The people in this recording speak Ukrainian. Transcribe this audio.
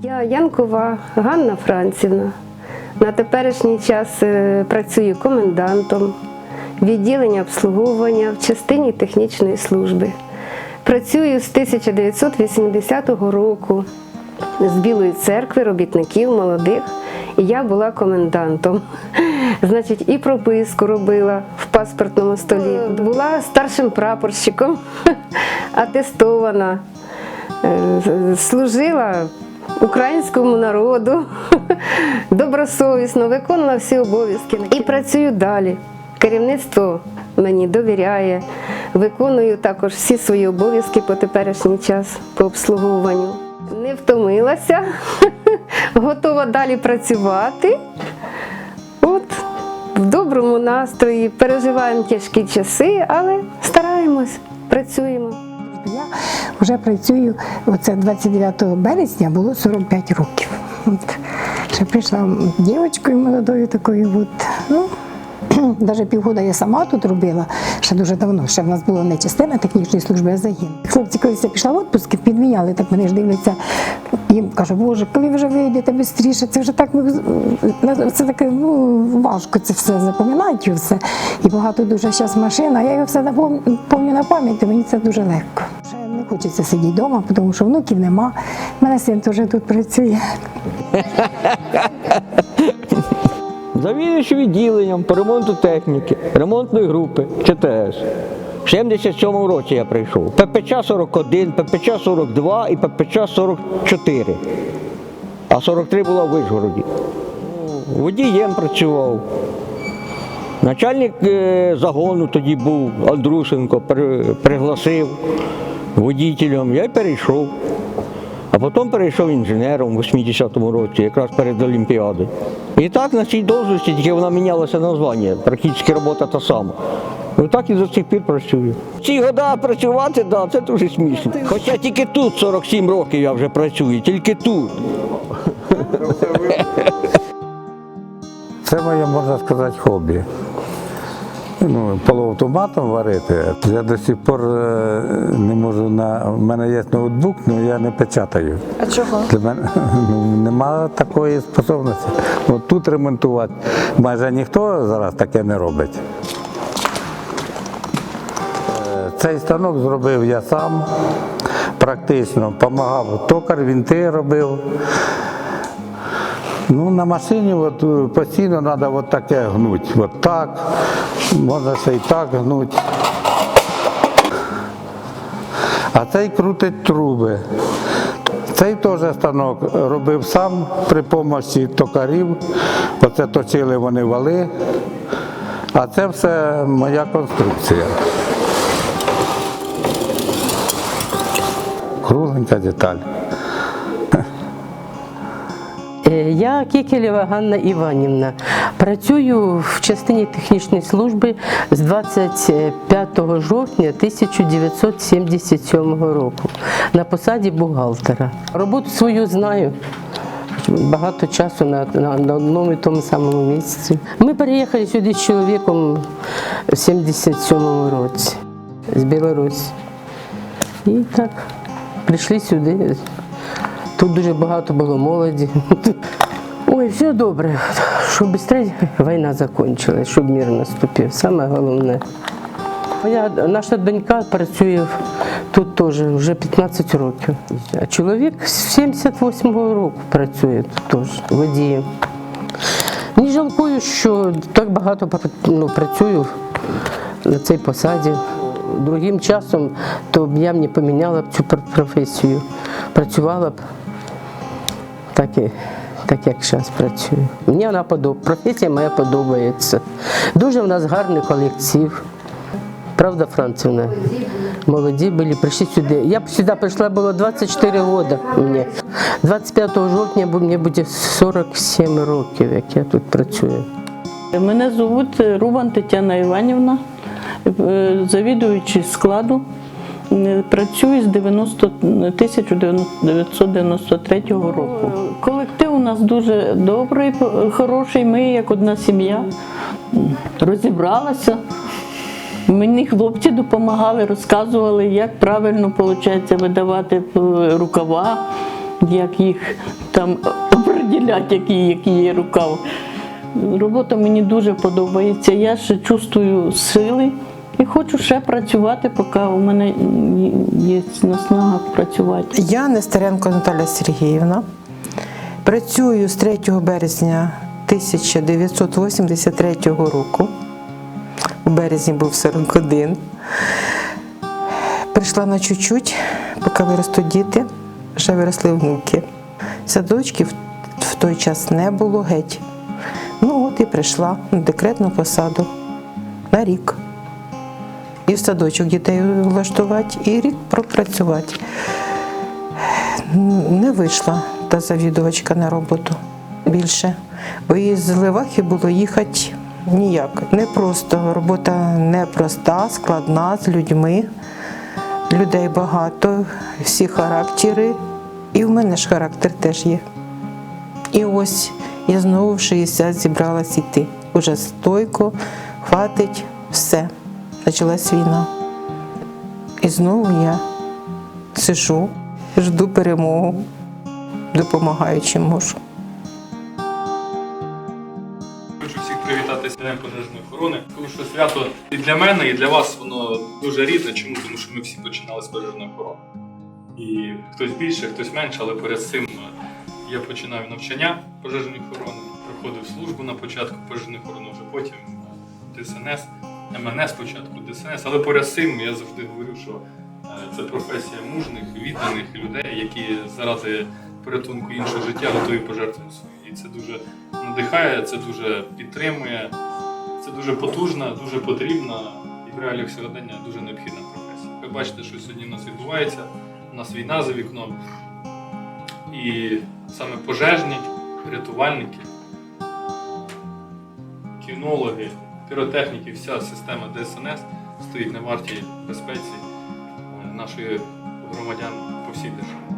Я Янкова Ганна Францівна. На теперішній час е, працюю комендантом відділення обслуговування в частині технічної служби. Працюю з 1980 року з Білої церкви робітників молодих. І я була комендантом. Значить, і прописку робила в паспортному столі. Була старшим прапорщиком, атестована. Е, служила українському народу, добросовісно виконувала всі обов'язки і працюю далі. Керівництво мені довіряє, виконую також всі свої обов'язки по теперішній час по обслуговуванню. Не втомилася, готова далі працювати. От в доброму настрої, переживаємо тяжкі часи, але стараємось, працюємо. Вже працюю, оце 29 березня було 45 років. От. Ще прийшла дівчинкою молодою такою. От. Ну, Навіть півгода я сама тут робила, ще дуже давно. Ще в нас була не частина технічної служби, а загін. Хлопці, коли я пішла в відпуск, підміняли, так мене ж дивляться. Їм кажу, боже, коли вже вийдете швидше, це вже так ну, це таке ну, важко це все запам'ятати все. І багато дуже зараз машин, а я його все напом- пам'ятаю на пам'ять, і мені це дуже легко. Хочеться сидіти вдома, тому що внуків нема. У мене син теж тут працює. Завідуючи відділенням по ремонту техніки, ремонтної групи ЧТС. В 77-му році я прийшов. ППЧ 41, ППЧ 42 і ППЧ 44. А 43 була в Вишгороді. Водієм працював. Начальник е, загону тоді був Андрушенко, пригласив водітелем, я й перейшов. А потім перейшов інженером у 80-му році, якраз перед Олімпіадою. І так на цій должності, тільки вона мінялася названня, практично робота та сама. Ну так і до цих пір працюю. Ці года працювати, да, це дуже смішно. Хоча тільки тут 47 років я вже працюю, тільки тут. Це моє, можна сказати, хобі. Ну, полуавтоматом варити. Я до сих пор е, не можу на. У мене є ноутбук, але я не печатаю. А чого? Для мене ну, немає такої способності. От тут ремонтувати. Майже ніхто зараз таке не робить. Е, Цей станок зробив я сам, практично допомагав токар, вінти робив. Ну, на машині от, е, постійно треба от таке гнути. От так, можна ще й так гнути. А цей крутить труби. Цей теж станок робив сам при допомозі токарів. Оце точили вони вали. А це все моя конструкція. Кругленька деталь. Е, Я Кікелєва Ганна Іванівна. Працюю в частині технічної служби з 25 жовтня 1977 року на посаді бухгалтера. Роботу свою знаю. Багато часу на, на, на одному і тому самому місці. Ми переїхали сюди з чоловіком в 77 році з Білорусі. І так, прийшли сюди. Тут дуже багато було молоді. Ой, все добре, щоб швидше війна закінчилась, щоб мир наступив. Саме головне. Моя наша донька працює тут теж вже 15 років. А чоловік з 78-го року працює тут теж водієм. Не жалкую, що так багато ну, працюю на цій посаді. Другим часом то б я б не поміняла б цю професію. Працювала б так, і, так як зараз працюю. Мені вона подобається, професія моя подобається. Дуже в нас гарний колектив. Правда, Францівна? Молоді були, прийшли сюди. Я б сюди прийшла було 24 роки мені. 25 жовтня мені буде 47 років, як я тут працюю. Мене звуть Рубан Тетяна Іванівна, е, завідуючий складу. Працюю з 90, 1993 року. Колектив у нас дуже добрий, хороший. Ми як одна сім'я розібралася. Мені хлопці допомагали, розказували, як правильно виходить видавати рукава, як їх там определять, який, який є рукав. Робота мені дуже подобається. Я ще чувствую сили і хочу ще працювати, поки у мене є наснага працювати. Я Нестеренко Наталя Сергіївна. Працюю з 3 березня 1983 року. У березні був 41. Прийшла на чуть-чуть, поки виростуть діти, ще виросли внуки. Садочків в той час не було геть. Ну от і прийшла на декретну посаду на рік. І в садочок дітей влаштувати, і рік пропрацювати. Не вийшла та завідувачка на роботу більше. Бо їй з Левахи було їхати ніяк. Непросто. Робота непроста, складна з людьми. Людей багато, всі характери. І в мене ж характер теж є. І ось я знову в 60 зібралась іти. Уже стойко, хватить, все. Почалась війна. І знову я сижу, жду перемогу, допомагаю чим можу. Хочу всіх привітати з Днем пожежної охорони. Тому що свято і для мене, і для вас воно дуже рідне. Чому? Тому що ми всі починали з пожежної охорони. І хтось більше, хтось менше, але перед цим е, я починав навчання пожежної охорони, проходив службу на початку пожежної охорони, вже потім е, ДСНС, МНС спочатку, ДСНС. Але поряд з цим я завжди говорю, що е, це професія мужних, відданих людей, які заради порятунку іншого життя готові пожертвувати своє. І це дуже надихає, це дуже підтримує, це дуже потужна, дуже потрібна і в реаліях сьогодення дуже необхідна професія. Ви бачите, що сьогодні у нас відбувається, у нас війна за вікном. І саме пожежні, рятувальники, кінологи, піротехніки, вся система ДСНС стоїть на варті безпеці е, нашої громадян по всій державі.